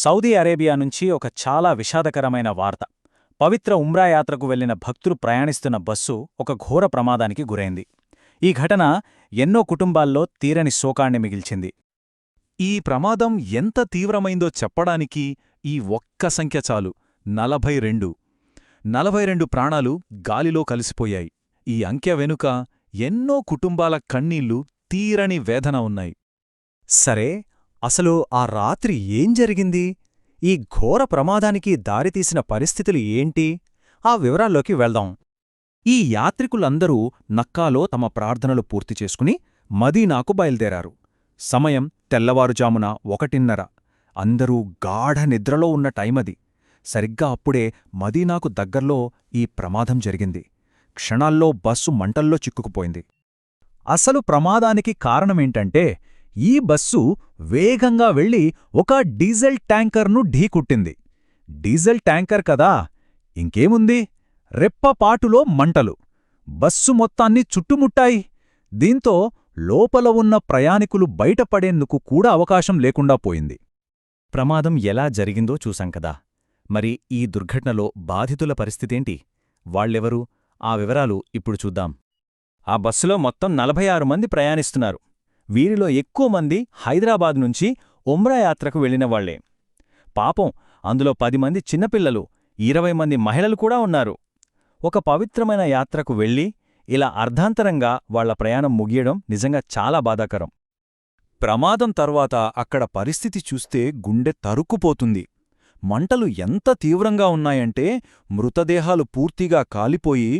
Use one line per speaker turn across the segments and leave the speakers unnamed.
Saudi Arabia నుంచి ఒక చాలా విషాదకరమైన వార్త. పవిత్ర ఉమ్రా యాత్రకు వెళ్ళిన భక్తులు ప్రయాణిస్తున్న బస్సు ఒక ఘోర ప్రమాదానికి గురైంది. ఈ ఘటన ఎన్నో కుటుంబాల్లో తీరని శోకాన్ని మిగిల్చింది.
ఈ ప్రమాదం ఎంత తీవ్రమైందో చెప్పడానికి ఈ ఒక్క సంఖ్య చాలు. నలభై రెండు. నలభై రెండు ప్రాణాలు గాలిలో కలిసిపోయాయి. ఈ అంకె వెనుక ఎన్నో కుటుంబాల కన్నీళ్ళు తీరని వేదన ఉన్నాయి.
సరే అసలు ఆ రాత్రి ఏం జరిగింది? ఈ ఘోర ప్రమాదానికి దారితీసిన పరిస్థితులు ఏంటి? ఆ వివరాల్లోకి వెళ్దాం. ఈ యాత్రికులందరూ నక్కాలో తమ ప్రార్థనలు పూర్తి చేసుకుని మదీనాకు బయల్దేరారు. సమయం తెల్లవారుజామున ఒకటిన్నర. అందరూ గాఢ నిద్రలో ఉన్న టైమది. సరిగ్గా అప్పుడే మదీనాకు దగ్గర్లో ఈ ప్రమాదం జరిగింది. క్షణాల్లో బస్సు మంటల్లో చిక్కుకుపోయింది. అసలు ప్రమాదానికి కారణమేంటంటే ఈ బస్సు వేగంగా వెళ్ళి ఒక డీజిల్ ట్యాంకర్ను ఢీకుట్టింది డీజెల్ ట్యాంకర్ కదా? ఇంకేముంది? రెప్పపాటులో మంటలు. బస్సు మొత్తాన్ని చుట్టుముట్టాయి. దీంతో లోపల ఉన్న ప్రయాణికులు బయటపడేందుకు కూడా అవకాశం లేకుండా పోయింది.
ప్రమాదం ఎలా జరిగిందో చూశాం కదా. మరి ఈ దుర్ఘటనలో బాధితుల పరిస్థితేంటి? వాళ్ళెవరు? ఆ వివరాలు ఇప్పుడు చూద్దాం. ఆ బస్సులో మొత్తం నలభై ఆరు మంది ప్రయాణిస్తున్నారు. వీరిలో ఎక్కువ మంది హైదరాబాద్ నుంచి ఉమ్రా యాత్రకు పాపం అందులో పది మంది చిన్నపిల్లలు ఇరవై మంది మహిళలు కూడా ఉన్నారు. ఒక పవిత్రమైన యాత్రకు వెళ్ళి ఇలా అర్ధాంతరంగా వాళ్ళ ప్రయాణం ముగియడం నిజంగా చాలా బాధాకరం.
ప్రమాదం తర్వాత అక్కడ పరిస్థితి చూస్తే గుండె తరుక్కుపోతుంది. మంటలు ఎంత తీవ్రంగా ఉన్నాయంటే మృతదేహాలు పూర్తిగా కాలిపోయి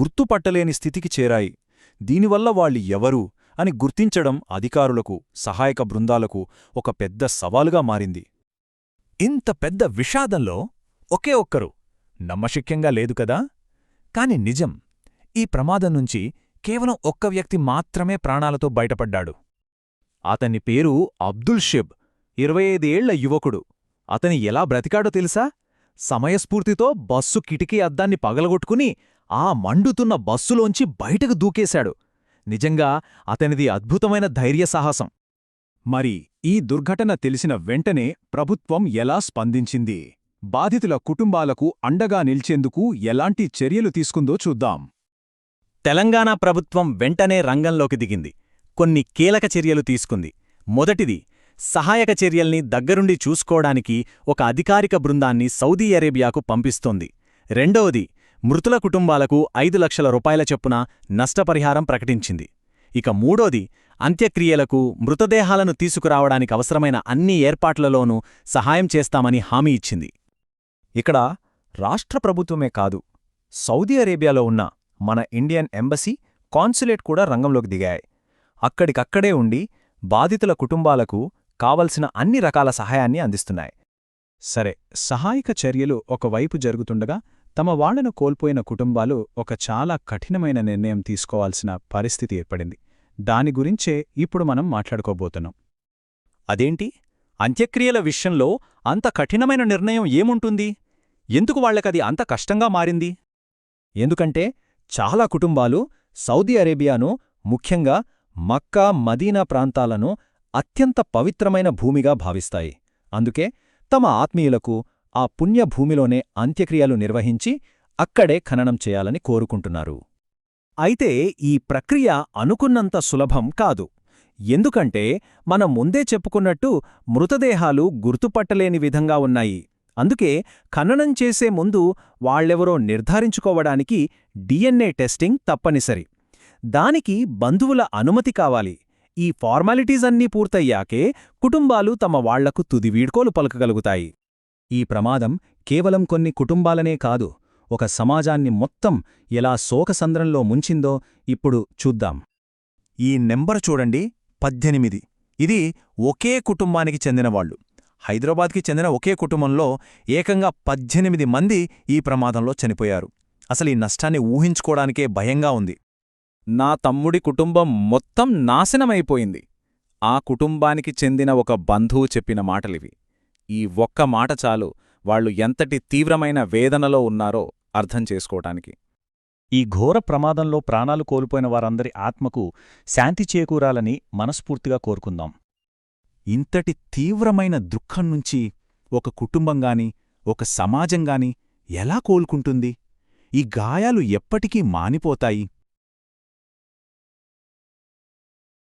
గుర్తుపట్టలేని స్థితికి చేరాయి. దీనివల్ల వాళ్ళు ఎవరు అని గుర్తించడం అధికారులకు సహాయక బృందాలకు ఒక పెద్ద సవాలుగా మారింది.
ఇంత పెద్ద విషాదంలో ఒకే ఒక్కరు నమ్మశక్యంగా లేదు కదా? కాని నిజం ఈ ప్రమాదం నుంచి కేవలం ఒక్క వ్యక్తి మాత్రమే ప్రాణాలతో బయటపడ్డాడు. అతని పేరు అబ్దుల్ షెబ్ ఇరవై ఐదేళ్ళ యువకుడు. అతని ఎలా బ్రతికాడో తెలుసా? సమయస్ఫూర్తితో బస్సు కిటికీ అద్దాన్ని పగలగొట్టుకుని ఆ మండుతున్న బస్సులోంచి బయటకు దూకేశాడు. నిజంగా అతనిది అద్భుతమైన ధైర్యసాహసం మరి ఈ దుర్ఘటన తెలిసిన వెంటనే ప్రభుత్వం ఎలా స్పందించింది? బాధితుల కుటుంబాలకు అండగా నిల్చేందుకు ఎలాంటి చర్యలు తీసుకుందో చూద్దాం.
తెలంగాణ ప్రభుత్వం వెంటనే రంగంలోకి దిగింది. కొన్ని కీలక చర్యలు తీసుకుంది. మొదటిది సహాయక చర్యల్ని దగ్గరుండి చూసుకోవడానికి ఒక అధికారిక బృందాన్ని సౌదీ అరేబియాకు పంపిస్తోంది. రెండవది మృతుల కుటుంబాలకు ఐదు లక్షల రూపాయల చొప్పున నష్టపరిహారం ప్రకటించింది. ఇక మూడోది అంత్యక్రియలకు మృతదేహాలను తీసుకురావడానికి అవసరమైన అన్ని ఏర్పాట్లలోనూ సహాయం చేస్తామని హామీ ఇచ్చింది.
ఇక్కడ రాష్ట్ర ప్రభుత్వమే కాదు సౌదీ అరేబియాలో ఉన్న మన ఇండియన్ ఎంబసీ కాన్సులేట్ కూడా రంగంలోకి దిగాయి. అక్కడికక్కడే ఉండి బాధితుల కుటుంబాలకు కావలసిన అన్ని రకాల సహాయాన్ని అందిస్తున్నాయి. సరే సహాయక చర్యలు ఒకవైపు జరుగుతుండగా తమ వాళ్ళను కోల్పోయిన కుటుంబాలు ఒక చాలా కఠినమైన నిర్ణయం తీసుకోవాల్సిన పరిస్థితి ఏర్పడింది. దాని గురించే ఇప్పుడు మనం మాట్లాడుకోబోతున్నాం.
అదేంటి? అంత్యక్రియల విషయంలో అంత కఠినమైన నిర్ణయం ఏముంటుంది? ఎందుకు వాళ్ళకది అంత కష్టంగా మారింది?
ఎందుకంటే చాలా కుటుంబాలు సౌదీ అరేబియాను ముఖ్యంగా మక్కా మదీనా ప్రాంతాలను అత్యంత పవిత్రమైన భూమిగా భావిస్తాయి. అందుకే తమ ఆత్మీయులకు ఆ పుణ్యభూమిలోనే అంత్యక్రియలు నిర్వహించి అక్కడే ఖననం చేయాలని కోరుకుంటున్నారు. అయితే ఈ ప్రక్రియ అనుకున్నంత సులభం కాదు. ఎందుకంటే మనం ముందే చెప్పుకున్నట్టు మృతదేహాలు గుర్తుపట్టలేని విధంగా ఉన్నాయి. అందుకే ఖననం చేసే ముందు వాళ్ళెవరో నిర్ధారించుకోవడానికి డిఎన్ఏ టెస్టింగ్ తప్పనిసరి. దానికి బంధువుల అనుమతి కావాలి. ఈ ఫార్మాలిటీస్ అన్నీ పూర్తయ్యాకే కుటుంబాలు తమ వాళ్ళకు తుది వీడ్కోలు పలకగలుగుతాయి. ఈ ప్రమాదం కేవలం కొన్ని కుటుంబాలనే కాదు ఒక సమాజాన్ని మొత్తం ఎలా శోకసంద్రంలో ముంచిందో ఇప్పుడు చూద్దాం. ఈ నెంబర్ చూడండి పద్దెనిమిది. ఇది ఒకే కుటుంబానికి చెందినవాళ్ళు హైదరాబాద్కి చెందిన ఒకే కుటుంబంలో ఏకంగా పద్దెనిమిది మంది ఈ ప్రమాదంలో చనిపోయారు. అసలు ఈ నష్టాన్ని ఊహించుకోవడానికే భయంగా ఉంది.
నా తమ్ముడి కుటుంబం మొత్తం నాశనమైపోయింది. ఆ కుటుంబానికి చెందిన ఒక బంధువు చెప్పిన మాటలివి. ఈ ఒక్క మాట చాలు. వాళ్ళు ఎంతటి తీవ్రమైన వేదనలో ఉన్నారో అర్థం చేసుకోవటానికి
ఈ ఘోర ప్రమాదంలో ప్రాణాలు కోల్పోయిన వారందరి ఆత్మకు శాంతి చేకూరాలని మనస్ఫూర్తిగా కోరుకుందాం. ఇంతటి తీవ్రమైన దుఃఖం నుంచి
ఒక కుటుంబంగాని ఒక సమాజంగాని ఎలా కోలుకుంటుంది? ఈ గాయాలు ఎప్పటికీ మానిపోతాయి?